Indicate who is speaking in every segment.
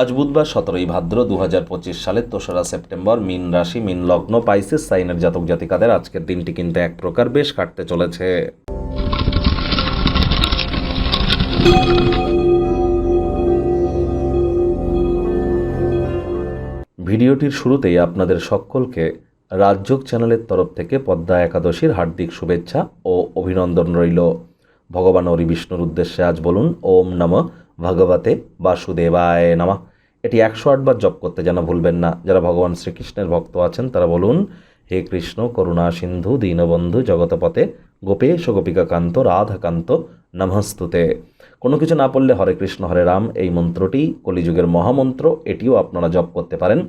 Speaker 1: আজ বুধবার সতেরোই ভাদ্র দু পঁচিশ সালের দোসরা সেপ্টেম্বর মিন রাশি, মিন লগ্ন, পাইসিস, সাইনের জাতক জাতিকাদের আজকের দিনটি কিন্তু এক প্রকার বেশ কাটতে চলেছে। ভিডিওটির শুরুতেই আপনাদের সকলকে রাজযোগ চ্যানেলের তরফ থেকে পদ্মা একাদশীর হার্দিক শুভেচ্ছা ও অভিনন্দন রইল। ভগবান হরি বিষ্ণুর উদ্দেশ্যে আজ বলুন, ওম নম ভগবতে বাসুদেবায় নমঃ। এটি একশো আটবার জপ করতে যেন ভুলবেন না। যারা ভগবান শ্রীকৃষ্ণের ভক্ত আছেন, তারা বলুন, হে কৃষ্ণ, করুণা সিন্ধু, দীনবন্ধু, জগতপথে, গোপেশ গোপিকাকান্ত, রাধাকান্ত, নমস্তুতে। কোনো কিছু না পড়লে হরে কৃষ্ণ, হরে রাম, এই মন্ত্রটি কলিযুগের মহামন্ত্র, এটিও আপনারা জপ করতে পারেন।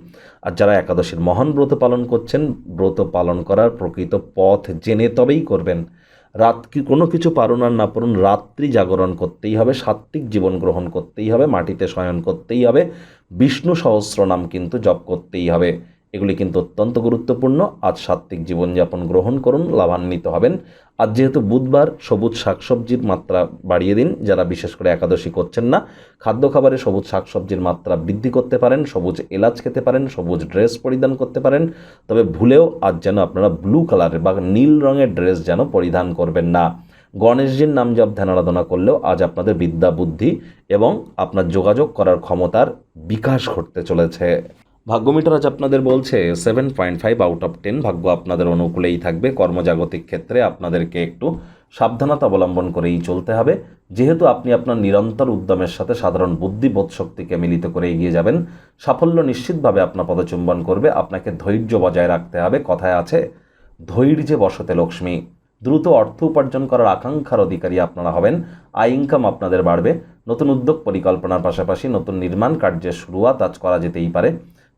Speaker 1: আর যারা একাদশীর মহান ব্রত পালন করছেন, ব্রত পালন করার প্রকৃত পথ জেনে তবেই করবেন। রাত কি কোনো কিছু পারুন আর না পারুন রাত্রি জাগরণ করতেই হবে, সাত্ত্বিক জীবন গ্রহণ করতেই হবে, মাটিতে শয়ন করতেই হবে, বিষ্ণু সহস্র নাম কিন্তু জপ করতেই হবে। এগুলি কিন্তু অত্যন্ত গুরুত্বপূর্ণ। আজ সাত্ত্বিক জীবনযাপন গ্রহণ করুন, লাভান্বিত হবেন। আজ যেহেতু বুধবার সবুজ শাকসবজির মাত্রা বাড়িয়ে দিন, যারা বিশেষ করে একাদশী করছেন না, খাদ্য খাবারে সবুজ শাকসবজির মাত্রা বৃদ্ধি করতে পারেন, সবুজ এলাচ খেতে পারেন, সবুজ ড্রেস পরিধান করতে পারেন। তবে ভুলেও আজ যেন আপনারা ব্লু কালারের বা নীল রঙের ড্রেস যেন পরিধান করবেন না। গণেশজির নাম জপ, ধ্যান আরাধনা করলেও আজ আপনাদের বিদ্যা বুদ্ধি এবং আপনার যোগাযোগ করার ক্ষমতার বিকাশ ঘটতে চলেছে। ভাগ্যমিটার আজ আপনাদের বলছে seven point five out of ten ভাগ্য আপনাদের অনুকূলেই থাকবে। কর্মজাগতিক ক্ষেত্রে আপনাদেরকে একটু সাবধানতা অবলম্বন করেই চলতে হবে। যেহেতু আপনি আপনার নিরন্তর উদ্যমের সাথে সাধারণ বুদ্ধি বোধ শক্তিকে মিলিত করে এগিয়ে যাবেন, সাফল্য নিশ্চিতভাবে আপনার পদচুম্বন করবে। আপনাকে ধৈর্য বজায় রাখতে হবে। কথায় আছে, ধৈর্যে বসতে লক্ষ্মী। দ্রুত অর্থ উপার্জন করার আকাঙ্ক্ষার অধিকারী আপনারা হবেন। আয় ইনকাম আপনাদের বাড়বে। নতুন উদ্যোগ পরিকল্পনার পাশাপাশি নতুন নির্মাণ কার্যের শুরুয়াত আজ করা যেতেই পারে।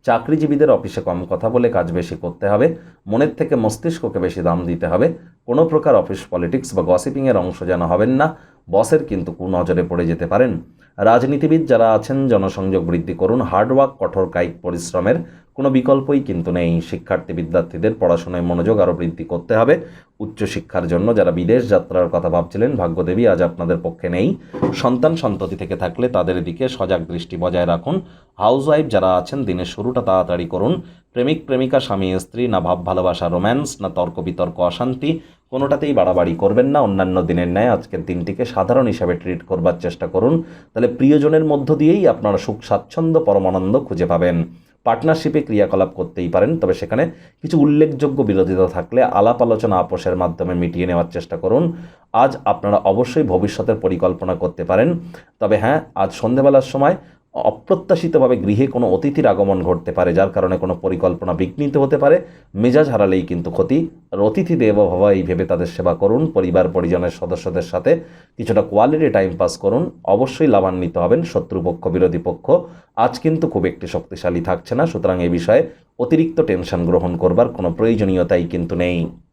Speaker 1: চাকরিজীবীদের অফিসে কম কথা বলে কাজ বেশি করতে হবে, মনের থেকে মস্তিষ্ককে বেশি দাম দিতে হবে, কোনো প্রকার অফিস পলিটিক্স বা গসিপিংয়ের অংশ যেন হবেন না, বসের কিন্তু কুনজরে পড়ে যেতে পারেন। রাজনীতিবিদ যারা আছেন, জনসংযোগ বৃদ্ধি করুন হার্ডওয়ার্ক কঠোর কায়িক পরিশ্রমের কোনো বিকল্পই কিন্তু নেই। শিক্ষার্থী বিদ্যার্থীদের পড়াশোনায় মনোযোগ আরও বৃদ্ধি করতে হবে। উচ্চশিক্ষার জন্য যারা বিদেশ যাত্রার কথা ভাবছিলেন, ভাগ্যদেবী আজ আপনাদের পক্ষে নেই। সন্তান সন্ততি থেকে থাকলে তাদের দিকে সজাগ দৃষ্টি বজায় রাখুন। হাউসওয়াইফ যারা আছেন, দিনের শুরুটা তাড়াতাড়ি করুন। প্রেমিক, প্রেমিকা, স্বামী, স্ত্রী, না ভাব, ভালোবাসা রোম্যান্স না তর্ক বিতর্ক, অশান্তি। কোনোটাতেই বাড়াবাড়ি করবেন না। অন্যান্য দিনের ন্যায় আজকের দিনটিকে সাধারণ হিসাবে ট্রিট করবার চেষ্টা করুন। তাহলে প্রিয়জনের মধ্য দিয়েই আপনারা সুখ, স্বাচ্ছন্দ্য, পরমানন্দ খুঁজে পাবেন। পার্টনারশিপে ক্রিয়াকলাপ করতেই পারেন, তবে সেখানে কিছু উল্লেখযোগ্য বিরোধিতা থাকলে আলাপ আলোচনা আপোষের মাধ্যমে মিটিয়ে নেওয়ার চেষ্টা করুন। আজ আপনারা অবশ্যই ভবিষ্যতের পরিকল্পনা করতে পারেন। তবে হ্যাঁ আজ সন্ধেবেলার সময় অপ্রত্যাশিতভাবে গৃহে কোনো অতিথির আগমন ঘটতে পারে, যার কারণে কোনো পরিকল্পনা বিঘ্নিত হতে পারে। মেজাজ হারালেই কিন্তু ক্ষতি। আর অতিথি দেব ভাবা, এই ভেবে তাদের সেবা করুন। পরিবার, পরিজনের সদস্যদের সাথে কিছুটা কোয়ালিটি টাইম পাস করুন। অবশ্যই লাভান্বিত হবেন শত্রুপক্ষ, বিরোধী পক্ষ। আজ কিন্তু খুব একটি শক্তিশালী থাকছে না। সুতরাং এ বিষয়ে অতিরিক্ত টেনশন গ্রহণ করবার কোনো প্রয়োজনীয়তাই কিন্তু নেই।